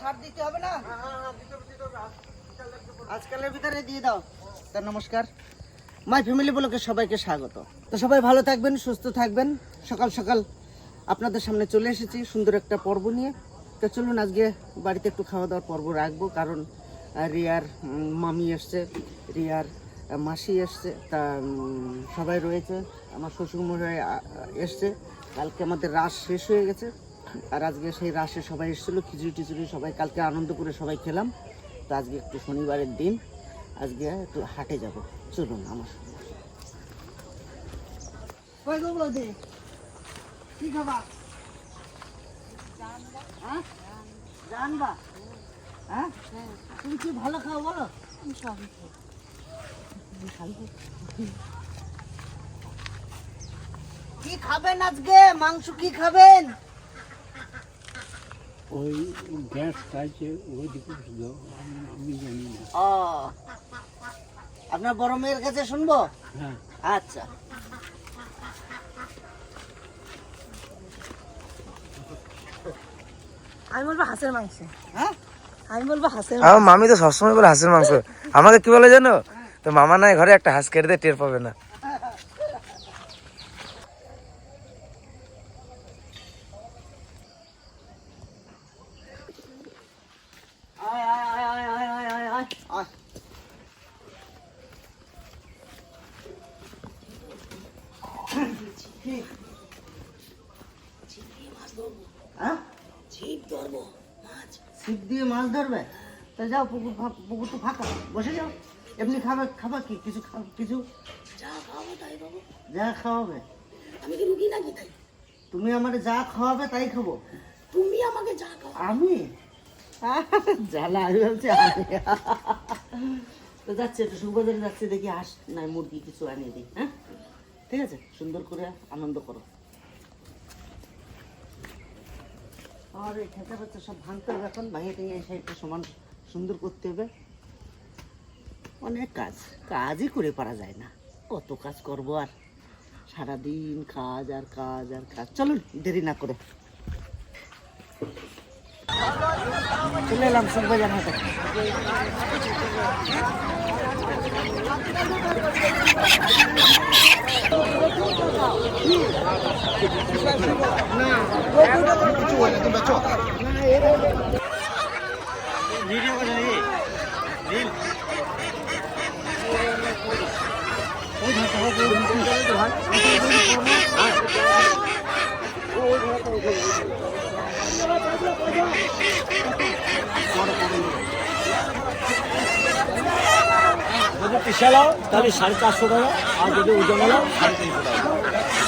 সার দিতে হবে না? আজকালের ভিতরে দিয়ে দাও। তা নমস্কার। মাই ফ্যামিলি ব্লকে সবাইকে স্বাগত। তো সবাই ভালো থাকবেন সুস্থ থাকবেন। সকাল সকাল আপনাদের সামনে চলে এসেছি সুন্দর একটা পর্ব নিয়ে। তো চলুন আজকে বাড়িতে একটু খাওয়া দাওয়ার পর্ব রাখব কারণ রিয়ার মামি এসছে রিয়ার মাসি এসছে তা সবাই রয়েছে। আমার শ্বশুরমশাই এসছে। কালকে আমাদের রাস শেষ হয়ে গেছে। আর আজকে সেই রাশে সবাই এসেছিল, খিচুড়ি টিচুড়ি সবাই, কালকে আনন্দ করে সবাই খেলাম। তো আজকে একটু শনিবারের দিন, আজকে একটু হাটে যাব। চলুন আমার হ্যাঁ? হ্যাঁ? তুমি কি ভালো খাও বলো? কি খাবেন আজকে? মাংস কি খাবেন? ওই গ্যাস খাইছে ওইদিকে ছিল আমি- আমি জানি না। ও আপনার বড় মেয়ের কাছে শুনব? হ্যাঁ। আচ্ছা। আমি বলব হাঁসের মাংস। হ্যাঁ? আমি বলব হাঁসের আমার মামি তো সবসময় বলে হাঁসের মাংস। আমাকে কি বলে জানো? তো মামা নাই ঘরে একটা হাঁস কেটে দিয়ে টের পাবে না। পুকুর পুকুর তো ফাঁকা। বসে যাও। এমনি খাবে খাবা কি? কিছু কিছু? যা খাওয়াবে আমি কি রুগী নাকি তাই? তুমি আমার যা খাওয়াবে তাই খাব। তুমি আমাকে যা খাও আমি? জ্বালা আমি বলছি আমি। তো যাচ্ছে একটু সুবাজারে যাচ্ছে দেখি হাঁস নাই মুরগি কিছু আনিয়ে দিই হ্যাঁ? ঠিক আছে? সুন্দর করে আনন্দ করো। আর এই খেতে বাচ্চা সব ভাঙতে হবে এখন। ভাঙে টেঙে এসে একটু সমান সুন্দর করতে হবে। অনেক কাজ, কাজই করে পারা যায় না। কত কাজ করব আর? সারাদিন কাজ আর কাজ আর কাজ। চলুন, দেরি না করে। চলে এলাম যদি পিছালাও তাহলে সাড়ে চারশো টাকা আর যদি ওজন হলো সাড়ে তিনশো টাকা।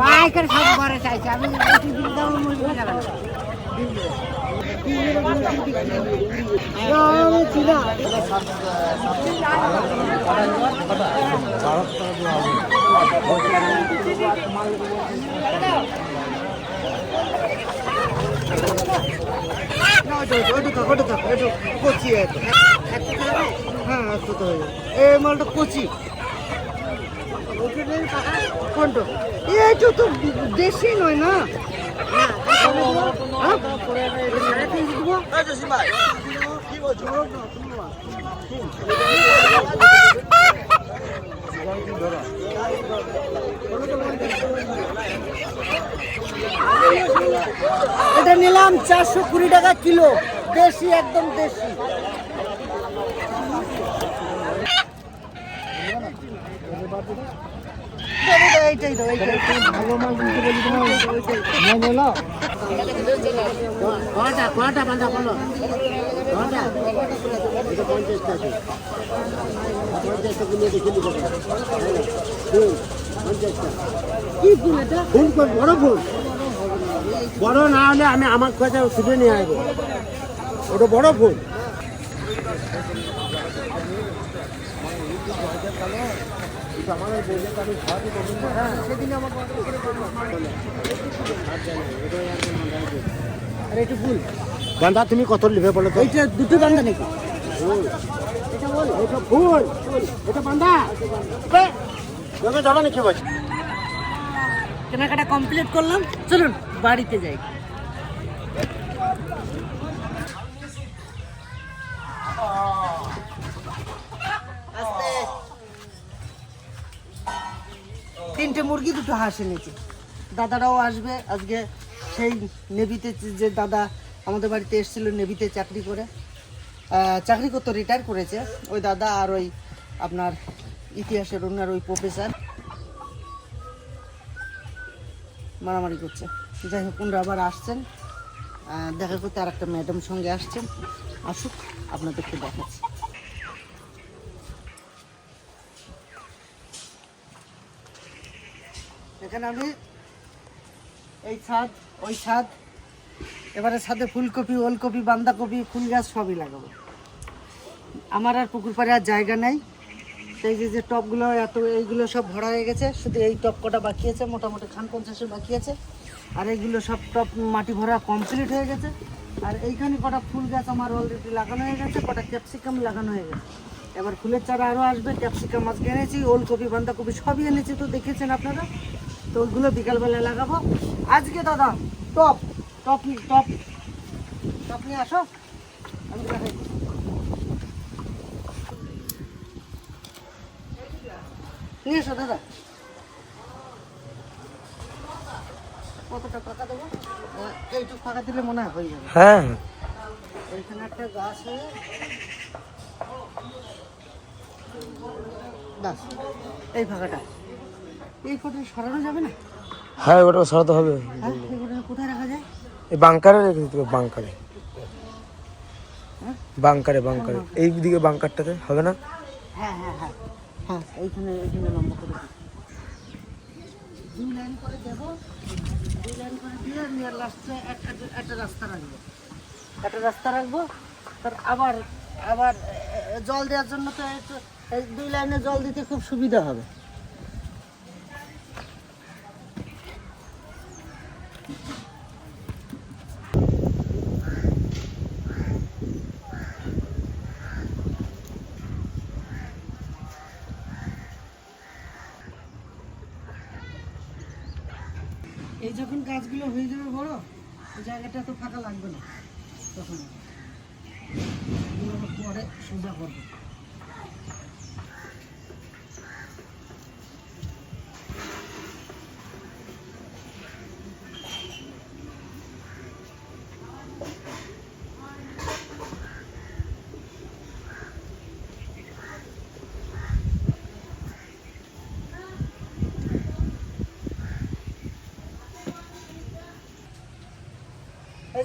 বাইকের সব করে চাইছে আমি ছিল কচি হ্যাঁ একশো হয়ে যাবে এই মালটা কচি। কোনটা? এইটা তো দেশি নয় না? হ্যাঁ? দেবো? এটা নিলাম চারশো কুড়ি টাকা কিলো। দেশি, একদম দেশি। এইটাই তো, এইটাই ভালো মাল তোমার কটা কটা বাঁধা বলো? পঞ্চাশটা পঞ্চাশটা কিনে পঞ্চাশটা কি এটা বড় ফুল বড় না হলে আমি আমার কাছে তুলে নিয়ে আসব ওটা বড় ফুল আর একটু ফুল গান্ধা তুমি কত লিখে বলো তো? এইটা দুটো বান্ধা নাকি? এটা ফুল এটা বান্ধা তুমি জানো নাকি বলছি কেনাকাটা কমপ্লিট করলাম চলুন বাড়িতে যাই। তিনটে মুরগি দুটো হাঁস এনেছি। দাদারাও আসবে আজকে সেই নেভিতে যে দাদা আমাদের বাড়িতে এসেছিল নেভিতে চাকরি করে। চাকরি করতে রিটায়ার করেছে। ওই দাদা আর ওই আপনার ইতিহাসের ওনার ওই প্রফেসর মারামারি করছে। যাই হোক ওনারা আবার আসছেন। দেখা করতে আর একটা ম্যাডাম সঙ্গে আসছেন। আসুক, আপনাদেরকে দেখাচ্ছি। এখানে আমি এই ছাদ, ওই ছাদ এবারে সাথে ফুলকপি, ওলকপি, বাঁধাকপি, ফুল গাছ সবই লাগাবো। আমার আর পুকুর পাড়ে আর জায়গা নেই। সেই যে যে টপগুলো, এত এইগুলো সব ভরা হয়ে গেছে। শুধু এই টপ কটা বাকি আছে, মোটামুটি খান পঞ্চাশের বাকি আছে। আর এইগুলো সব টপ মাটি ভরা কমপ্লিট হয়ে গেছে। আর এইখানে কটা ফুল গাছ আমার অলরেডি লাগানো হয়ে গেছে, কটা ক্যাপসিকাম লাগানো হয়ে গেছে। এবার ফুলের চারা আরও আসবে ক্যাপসিকাম আজকে এনেছি, ওলকপি, বাঁধাকপি সবই এনেছি। তো দেখেছেন আপনারা? তো ওইগুলো বিকালবেলা লাগাবো। আজকে দাদা, টপ। Top top. টপ নিয়ে আসো। আমি দেখাই। নিয়ে এসো দাদা। কতটা দেবো? এইটুকু ফাঁকা দিলে মনে হয় হয়ে যাবে। হ্যাঁ। এইখানে একটা গাছ হয়ে বাস এই ফাঁকাটা। এই সরানো যাবে না? হ্যাঁ ওটা সরাতে হবে। হ্যাঁ কোথায় রাখা যায়? এই বাংকারে রেখে দিতে বাংকারে? বাংকারে বাংকারে। এই দিকে বাংকারটাতে হবে না? হ্যাঁ হ্যাঁ হ্যাঁ হ্যাঁ এইখানে এইখানে দুই লাইন করে দেবো লাইন করে দিয়ে একটা একটা রাস্তা রাখব। একটা রাস্তা রাখব আবার আবার জল দেওয়ার জন্য তো দুই লাইনে জল দিতে খুব সুবিধা হবে এই যখন গাছগুলো হয়ে যাবে বড় ওই জায়গাটা তো ফাঁকা লাগবে না তখন। পরে সোজা করব।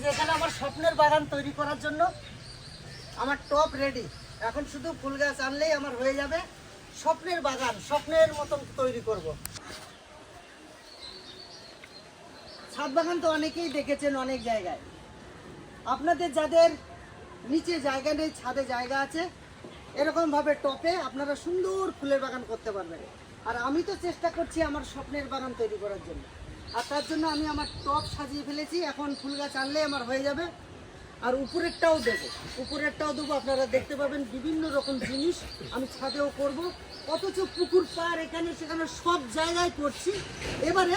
এই যে এখানে আমার স্বপ্নের বাগান তৈরি করার জন্য আমার টপ রেডি। এখন শুধু ফুল গাছ আনলেই আমার হয়ে যাবে। স্বপ্নের বাগান, স্বপ্নের মতন তৈরি করব। ছাদ বাগান তো অনেকেই দেখেছেন অনেক জায়গায়। আপনাদের যাদের নিচে জায়গা নেই, ছাদে জায়গা আছে এরকম ভাবে টপে আপনারা সুন্দর ফুলের বাগান করতে পারবেন। আর আমি তো চেষ্টা করছি আমার স্বপ্নের বাগান তৈরি করার জন্য। আর তার জন্য আমি আমার টপ সাজিয়ে ফেলেছি। এখন ফুল গাছ আনলে আমার হয়ে যাবে। আর উপরেরটাও দেবো। উপরেরটাও দেবো। আপনারা দেখতে পাবেন বিভিন্ন রকম জিনিস আমি ছাদেও করব। অথচ পুকুর পার এখানে, সেখানে সব জায়গায় করছি। এবারে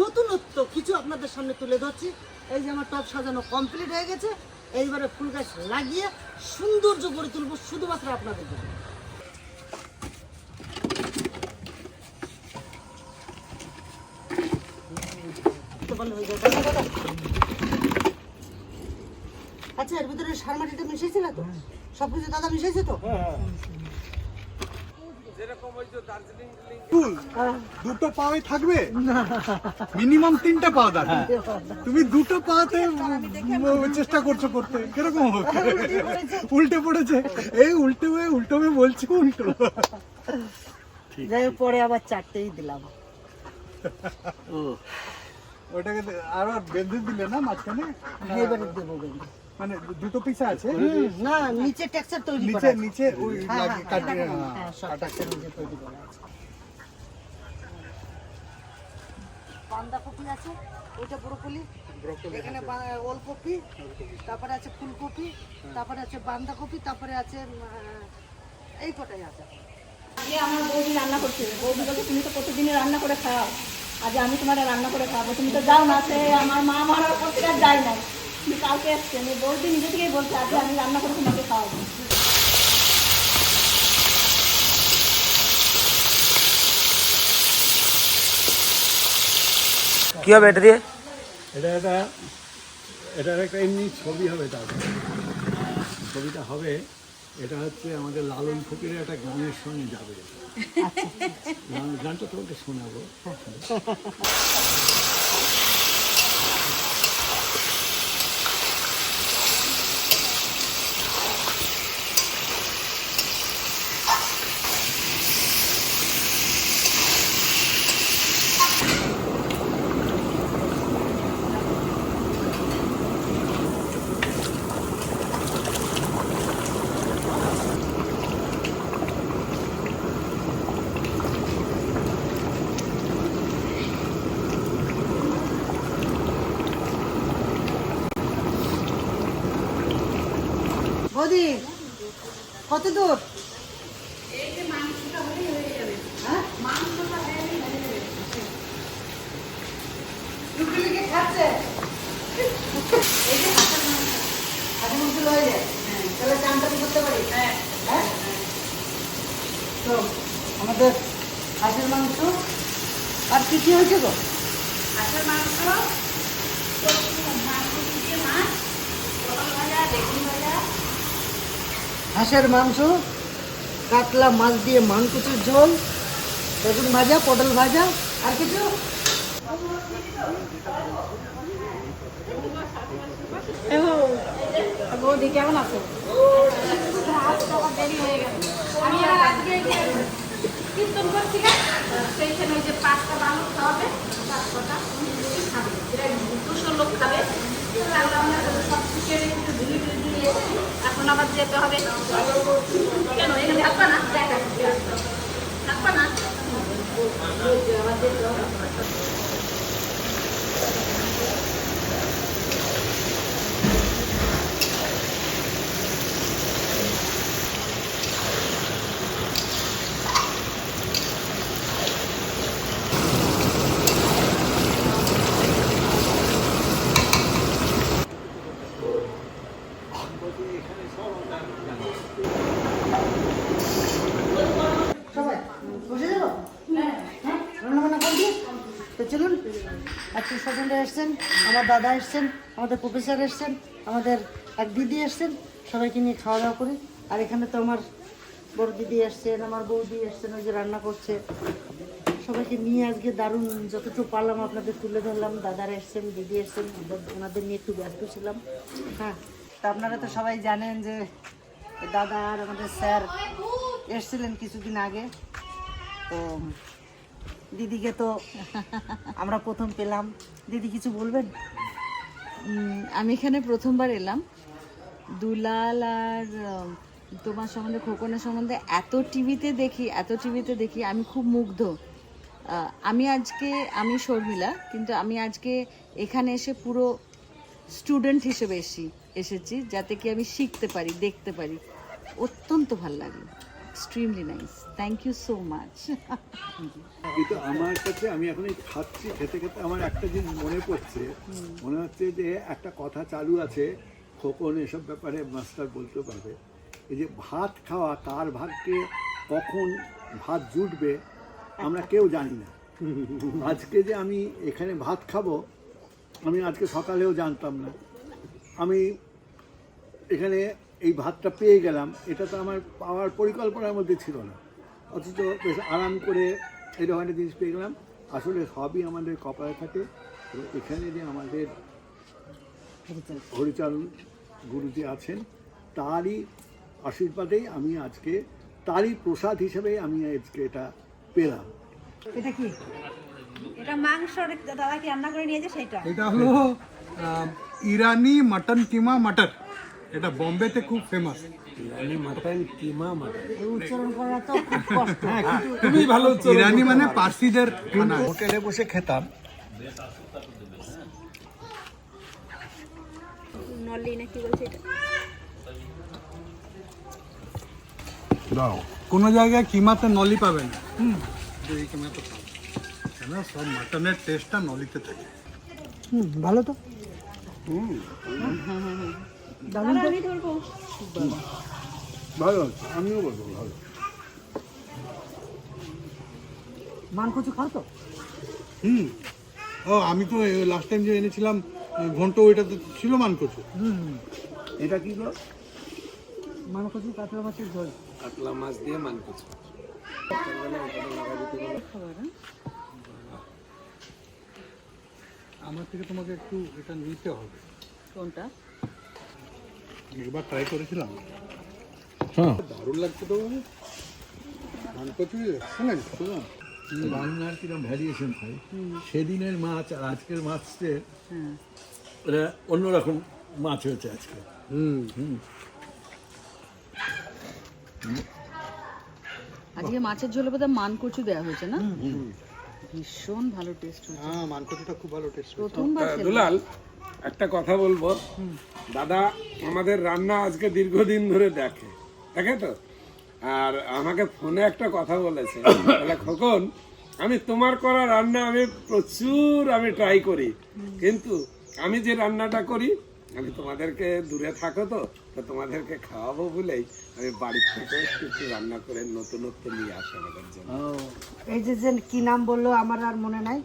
নতুনত্ব কিছু আপনাদের সামনে তুলে ধরছি। এই যে আমার টপ সাজানো কমপ্লিট হয়ে গেছে। এইবারে ফুল গাছ লাগিয়ে সৌন্দর্য গড়ে তুলবো শুধুমাত্র আপনাদের জন্য। হয়ে যাবে? আচ্ছা এর ভিতরে সার মাটিটা তো? সব কিছু দাদা মিশিয়েছে তো? হ্যাঁ। দুটো পাওয়াই থাকবে? মিনিমাম তিনটা পা দাঁড় তুমি দুটো পাতে চেষ্টা করছ করতে। কীরকম হবে? উল্টে পড়েছে। এই উল্টে হয়ে উল্টো হয়ে বলছি উল্টো। যাই হোক, পরে আবার চারটেই দিলাম। ওটাকে আরও বেঁধে দিলে না মাঝখানে? না, এবারে দেবো মানে দুটো পিসা আছে? না নিচে টেক্সচার তৈরি করা নিচে নিচে ওই হ্যাঁ, হ্যাঁ, হ্যাঁ, হ্যাঁ, কাটা নিচে তৈরি করা আছে। বাঁধাকপি আছে ওইটা ব্রোকলি। এখানে ওলকপি তারপরে আছে ফুলকপি তারপরে আছে বাঁধাকপি তারপরে আছে এই কটাই আছে। আমার বৌদি রান্না করছে বৌদি বলছে তুমি তো প্রতিদিনই রান্না করে খাও। আজ আমি তোমার রান্না করে খাব। তুমি তো যাও না সে আমার মা মারার পর থেকে আর যায় না তুমি কালকে এসছে আমি বৌদি নিজে থেকেই বলছে আজকে আমি রান্না করে তোমাকে খাওয়াবো। কি হবে এটা দিয়ে? এটা একটা এটার একটা এমনি ছবি হবে তার। ছবিটা হবে এটা হচ্ছে আমাদের লালন ফকিরের একটা গানের সঙ্গে যাবে। దాంట్లో తోటేసుకున్నావు. হ্যাঁ? তো, আমাদের হাঁসের মাংস। আর কি কি হয়েছে গো? হাঁসের মাংস মাছ পটল ভাজা বেগুন হাঁসের মাংস, কাতলা, মাছ দিয়ে মানকুচির ঝোল, বেগুন ভাজা, পটল ভাজা, আর কিছু? বৌদি, কেমন আছো? পাঁচটা দুশো লোক খাবে তাহলে আমরা সব কিছু একটু ধুয়ে ধুয়ে ধুয়ে এসেছি এখন আবার যেতে হবে কেন এখানে থাকবা না থাকবা না আবার যেতে হবে সবাই বসে যাব হ্যাঁ রান্না বান্না করবি তো চলুন আজকে স্বজনরা এসছেন, আমার দাদা এসছেন, আমাদের প্রফেসর এসছেন, আমাদের এক দিদি এসছেন, সবাইকে নিয়ে খাওয়া দাওয়া করি। আর এখানে তো আমার বড় দিদি এসছেন, আমার বৌদি এসছেন, ওই যে রান্না করছে। সবাইকে নিয়ে আজকে দারুণ যতটুকু পারলাম আপনাদের তুলে ধরলাম, দাদারা এসছেন, দিদি এসছেন, ওনাদের নিয়ে একটু ব্যস্ত ছিলাম। হ্যাঁ তা আপনারা তো সবাই জানেন যে দাদা আর আমাদের স্যার এসছিলেন কিছুদিন আগে। তো দিদিকে তো আমরা প্রথম পেলাম। দিদি কিছু বলবেন? আমি এখানে প্রথমবার এলাম। দুলাল আর তোমার সম্বন্ধে, খোকনের সম্বন্ধে এত টিভিতে দেখি, এত টিভিতে দেখি, আমি খুব মুগ্ধ। আমি আজকে, আমি শর্মিলা, কিন্তু আমি আজকে এখানে এসে পুরো স্টুডেন্ট হিসেবে এসেছি এসেছি, যাতে কি আমি শিখতে পারি, দেখতে পারি। অত্যন্ত ভালো লাগে। Extremely nice thank you so much কিন্তু আমার কাছে আমি এখন এই খাচ্ছি খেতে খেতে আমার একটা জিনিস মনে পড়ছে। মনে হচ্ছে যে একটা কথা চালু আছে খোকন এসব ব্যাপারে মাস্টার বলতে পারবে। এই যে ভাত খাওয়া কার ভাগ্যে কখন ভাত জুটবে আমরা কেউ জানি না। আজকে যে আমি এখানে ভাত খাব আমি আজকে সকালেও জানতাম না। আমি এখানে এই ভাতটা পেয়ে গেলাম এটা তো আমার পাওয়ার পরিকল্পনার মধ্যে ছিল না। অথচ বেশ আরাম করে এরকম একটা জিনিস পেয়ে গেলাম। আসলে সবই আমাদের কপালে থাকে। এবং এখানে যে আমাদের হরিচরণ গুরুজি আছেন তারই আশীর্বাদেই আমি আজকে তারই প্রসাদ হিসেবে আমি আজকে এটা পেলাম। এটা কি? এটা মাংস দাদা কি রান্না করে নিয়েছে সেটা? এটা হলো ইরানি মাটন কিমা মাটার। এটা বোম্বেতে খুব ফেমাস উচ্চারণ করা তো খুব কষ্ট। খুবই ভালো ইরানি মানে পার্সিদের খানা। হোটেলে বসে খেতাম। নলি না কি বলছে এটা? কোনো জায়গায় কিমাতে নলি পাবেন না। হুম। এই কিমাতে পাবেন কেন? সব মাটনের টেস্টটা নলিতে থাকে। হুম ভালো তো। আমি ধরবো ভালো আছে আমিও বলব ভালো। মান কচু খাও তো। হুম। ও আমি তো লাস্ট টাইম যে এনেছিলাম ঘন্ট ওইটা তো ছিল মানকচু। এটা কি গো? মান কচু কাতলা মাছের ঝোল। কাতলা মাছ দিয়ে মানকুচ। আমার থেকে তোমাকে একটু এটা নিতে হবে। কোনটা? একবার ট্রাই করেছিলাম। হ্যাঁ। দারুণ লাগছে তো মানকচু এক্সেলেন্ট রান্নার কিরম ভ্যারিয়েশন হয়। সেদিনের মাছ আর আজকের মাছের হ্যাঁ। অন্যরকম মাছ হয়েছে আজকে। হুম। আজকে মাছের ঝোলে বোধহয় মান কচু দেওয়া হয়েছে না? ভীষণ ভালো টেস্ট হয়েছে। হ্যাঁ মানকচুটা খুব ভালো টেস্ট প্রথমবার দুলাল একটা কথা বলব। দাদা আমাদের রান্না আজকে দীর্ঘদিন ধরে দেখে দেখে তো? আর আমাকে ফোনে একটা কথা বলেছে। বলে খোকন আমি তোমার করা রান্না আমি প্রচুর আমি ট্রাই করি। কিন্তু আমি যে রান্নাটা করি আমি তোমাদেরকে দূরে থাকো তো তো তোমাদেরকে খাওয়াবো বলেই আমি বাড়ির থেকে একটু একটু রান্না করে নতুনত্ব নিয়ে আসি আমাদের জন্য। এই যে কি নাম বলল আমার আর মনে নাই?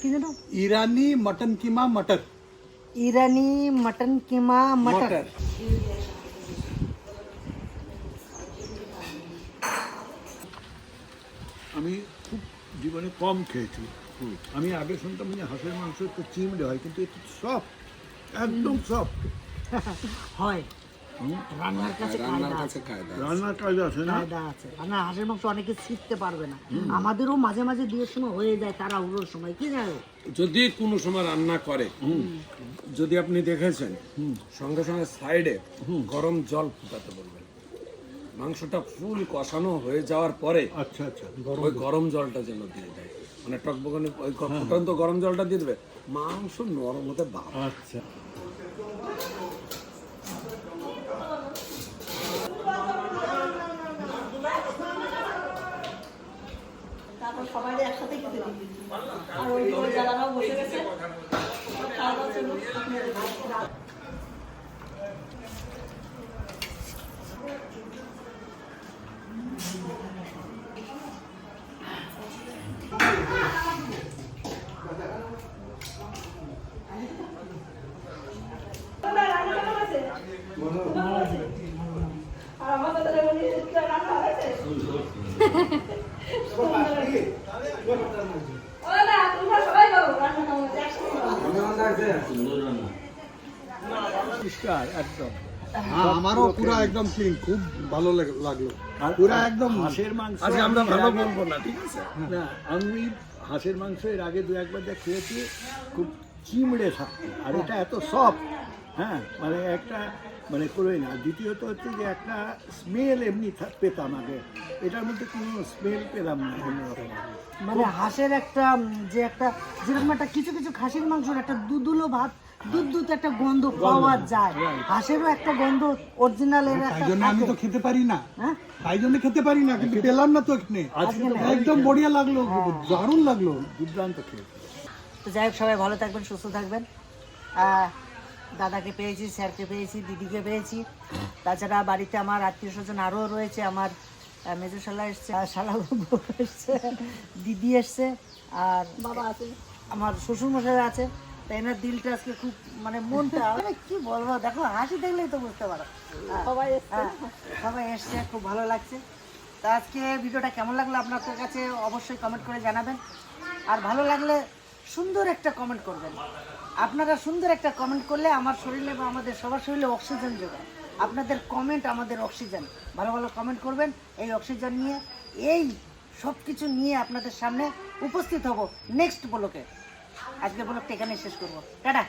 কি ইরানি মটন কিমা মটর। ইরানি মটন কিমা মটর মটর আমি খুব জীবনে কম খেয়েছি। আমি আগে শুনতাম যে হাঁসের মাংস একটু চিমড়ে হয় কিন্তু একটু সফট একদম সফট হয়। রান্নার কাছে রান্নার কায়দা কাছে কায়দা রান্নার কাজ আছে না? কায়দা আছে। রান্না হাঁসের মাংস অনেকে শিখতে পারবে না। আমাদেরও মাঝে মাঝে দিয়ে সময় হয়ে যায় তারা উড়োর সময় কি জানো? যদি কোনো সময় রান্না করে যদি আপনি দেখেছেন সঙ্গে সঙ্গে সাইডে গরম জল ফুটাতে বলবেন। মাংসটা ফুল কষানো হয়ে যাওয়ার পরে আচ্ছা আচ্ছা ওই গরম জলটা যেন দিয়ে দেয়। মানে টকবগানি ওই ফুটন্ত গরম জলটা দিয়ে দেবে। মাংস নরম হতে ভাব আচ্ছা তারপর সবাই একসাথে খেতে দিবি আর ওই ওই দাদারাও বসে গেছে খাওয়া দাওয়া চলুক পরিষ্কার একদম হ্যাঁ আমারও পুরো একদম ক্লিন খুব ভালো লাগ- লাগল। পুরো একদম হাঁসের মাংস আচ্ছা আমরা ভালো বলব না ঠিক আছে? না আমি হাঁসের মাংস এর আগে দু একবার যা খেয়েছি খুব চিমড়ে থাকতো। আর এটা এত সফট হ্যাঁ মানে একটা মানে করেই না। দ্বিতীয়ত হচ্ছে যে একটা স্মেল এমনি পেতাম আগে। এটার মধ্যে কোনো স্মেল পেলাম না অন্যরকম মানে হাঁসের একটা যে একটা যেরকম একটা কিছু কিছু খাসির মাংসের একটা দুধুলো ভাত দুধ দুধ একটা গন্ধ পাওয়া যায়। হাঁসেরও একটা গন্ধ অরিজিনাল এর একটা জন্য আমি তো খেতে পারি না। হ্যাঁ? তাই জন্য খেতে পারি না কিন্তু পেলাম না তো এখানে। একদম বড়িয়া লাগল দারুণ লাগল। দুর্দান্ত খেয়েছি তো যাই হোক সবাই ভালো থাকবেন সুস্থ থাকবেন। দাদাকে পেয়েছি স্যারকে পেয়েছি দিদিকে পেয়েছি। তাছাড়া বাড়িতে আমার আত্মীয় স্বজন আরও রয়েছে আমার মেজো শালা এসছে আর শালা এসছে দিদি এসছে আর বাবা আছে। আমার শ্বশুর মশাই আছে। তাই এনার দিলটা আজকে খুব মানে মনটা মানে কি বলব দেখো হাসি দেখলেই তো বুঝতে পারো। সবাই সবাই এসছে খুব ভালো লাগছে। তা আজকে ভিডিওটা কেমন লাগল আপনাদের কাছে অবশ্যই কমেন্ট করে জানাবেন। আর ভালো লাগলে সুন্দর একটা কমেন্ট করবেন। আপনারা সুন্দর একটা কমেন্ট করলে আমার শরীরে বা আমাদের সবার শরীরে অক্সিজেন যোগায়। আপনাদের কমেন্ট আমাদের অক্সিজেন ভালো ভালো কমেন্ট করবেন এই অক্সিজেন নিয়ে এই সব কিছু নিয়ে আপনাদের সামনে উপস্থিত হব নেক্সট ব্লকে আজকে ব্লগটা এখানে শেষ করব। টাটা।